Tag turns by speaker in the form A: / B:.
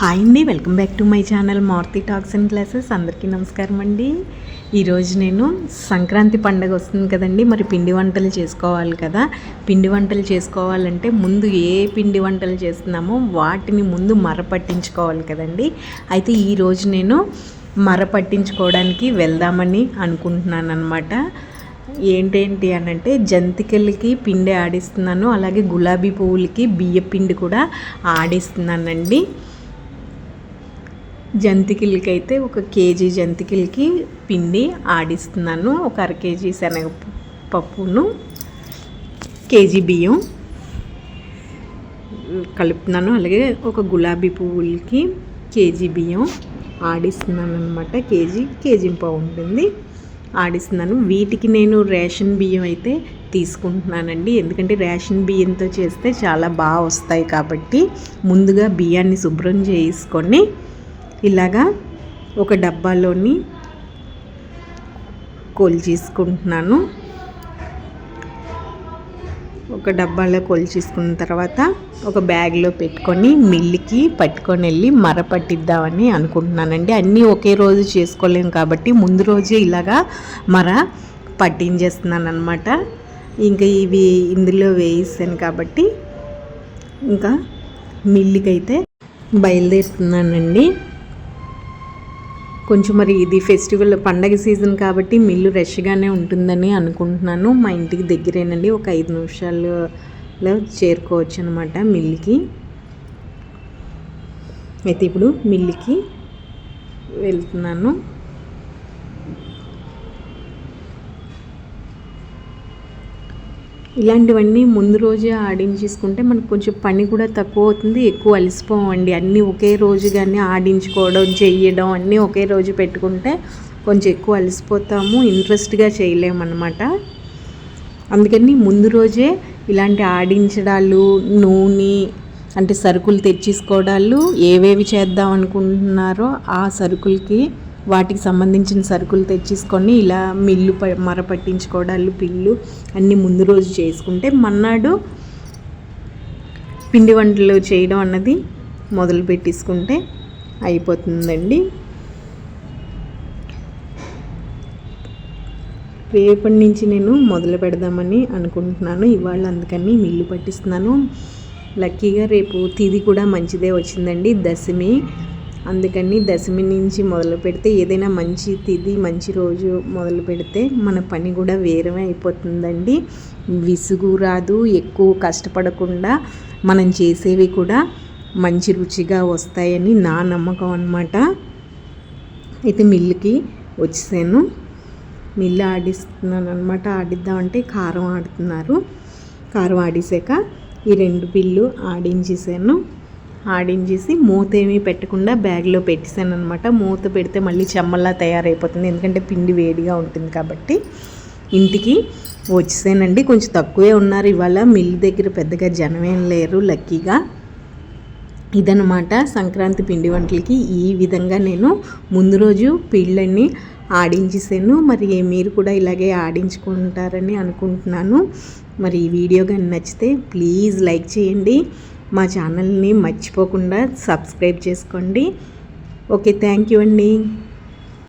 A: Hi అండి welcome back to my channel Maruti talks and classes. అందరికీ నమస్కారం అండి. ఈరోజు నేను సంక్రాంతి పండగ వస్తుంది కదండి మరి పిండి వంటలు చేసుకోవాలి కదా. పిండి వంటలు చేసుకోవాలంటే ముందు ఏ పిండి వంటలు చేస్తున్నామో వాటిని ముందు మర పట్టించుకోవాలి కదండి. అయితే ఈరోజు నేను మర పట్టించుకోవడానికి వెళ్దామని అనుకుంటున్నాను అనమాట ఏంటేంటి అని అంటే జంతికలకి పిండి ఆడిస్తున్నాను అలాగే గులాబీ పువ్వులకి బియ్య పిండి కూడా ఆడిస్తున్నానండి. జంతికిలకైతే అయితే ఒక కేజీ జంతికిలకి పిండి ఆడిస్తున్నాను. ఒక అర కేజీ శనగ పప్పును కేజీ బియ్యం కలుపుతున్నాను. అలాగే ఒక గులాబీ పువ్వులకి కేజీ బియ్యం ఆడిస్తున్నాను అనమాట కేజీ కేజీ పావు ఉంటుంది. ఆడిస్తున్నాను. వీటికి నేను రేషన్ బియ్యం అయితే తీసుకుంటున్నానండి. ఎందుకంటే రేషన్ బియ్యంతో చేస్తే చాలా బాగా వస్తాయి కాబట్టి ముందుగా బియ్యాన్ని శుభ్రం చేసుకొని ఇలాగా ఒక డబ్బాలోని కొలిచేసుకుంటున్నాను ఒక డబ్బాలో కొలిచేసుకున్న తర్వాత ఒక బ్యాగ్లో పెట్టుకొని మిల్లికి పట్టుకొని వెళ్ళి మర పట్టిద్దామని అనుకుంటున్నానండి. అన్నీ ఒకే రోజు చేసుకోలేము కాబట్టి ముందు రోజే ఇలాగా మర పట్టించేస్తున్నాను అనమాట ఇంకా ఇవి ఇందులో వేయిస్తాను కాబట్టి ఇంకా మిల్లికైతే బయలుదేరుతున్నానండి. కొంచెం మరి ఇది ఫెస్టివల్ పండగ సీజన్ కాబట్టి మిల్లు రష్గానే ఉంటుందని అనుకుంటున్నాను. మా ఇంటికి దగ్గరేనండి. ఒక ఐదు నిమిషాల్లో చేరుకోవచ్చు అనమాట మిల్లుకి. అయితే ఇప్పుడు మిల్లుకి వెళ్తున్నాను. ఇలాంటివన్నీ ముందు రోజే ఆడించేసుకుంటే మనకు కొంచెం పని కూడా తక్కువ అవుతుంది ఎక్కువ అలసిపోవండి అన్నీ ఒకే రోజు కానీ ఆడించుకోవడం చెయ్యడం అన్నీ ఒకే రోజు పెట్టుకుంటే కొంచెం ఎక్కువ అలసిపోతాము ఇంట్రెస్ట్గా చేయలేమన్నమాట. అందుకని ముందు రోజే ఇలాంటి ఆడించడాలు నూనె అంటే సరుకులు తెచ్చేసుకోవడాలు ఏవేవి చేద్దాం అనుకుంటున్నారో ఆ సరుకులకి వాటికి సంబంధించిన సరుకులు తెచ్చేసుకొని ఇలా మిల్లు ప మర పట్టించుకోవడాలు పిల్లు అన్నీ ముందు రోజు చేసుకుంటే మన్నాడు పిండి వంటలు చేయడం అన్నది మొదలు పెట్టేసుకుంటే అయిపోతుందండి. రేపటి నుంచి నేను మొదలు పెడదామని అనుకుంటున్నాను. ఇవాళ అందుకని మిల్లు పట్టిస్తున్నాను. లక్కీగా రేపు తిది కూడా మంచిదే వచ్చిందండి. దశమి అందుకని దశమి నుంచి మొదలు పెడితే ఏదైనా మంచి తిది మంచి రోజు మొదలు పెడితే మన పని కూడా వేరే అయిపోతుందండి. విసుగు రాదు ఎక్కువ కష్టపడకుండా మనం చేసేవి కూడా మంచి రుచిగా వస్తాయని నా నమ్మకం అనమాట అయితే మిల్లుకి వచ్చేసాను. మిల్లు ఆడిస్తున్నాను అనమాట ఆడిద్దామంటే కారం ఆడుతున్నారు. కారం ఆడేసాక ఈ రెండు బిల్లు ఆడించేసాను. ఆడించేసి మూత ఏమీ పెట్టకుండా బ్యాగ్లో పెట్టేశాను అనమాట మూత పెడితే మళ్ళీ చెమ్మల్లా తయారైపోతుంది. ఎందుకంటే పిండి వేడిగా ఉంటుంది కాబట్టి ఇంటికి వచ్చేసానండి. కొంచెం తక్కువే ఉన్నారు. ఇవాళ మిల్ దగ్గర పెద్దగా జనమేం లేరు. లక్కీగా ఇదనమాట సంక్రాంతి పిండి వంటలకి ఈ విధంగా నేను ముందు రోజు పిళ్ళని ఆడించేసాను. మరి మీరు కూడా ఇలాగే ఆడించుకుంటారని అనుకుంటున్నాను. మరి ఈ వీడియో కానీ నచ్చితే ప్లీజ్ లైక్ చేయండి. మా ఛానల్ని మర్చిపోకుండా సబ్స్క్రైబ్ చేసుకోండి. ఓకే థ్యాంక్ యూ అండి.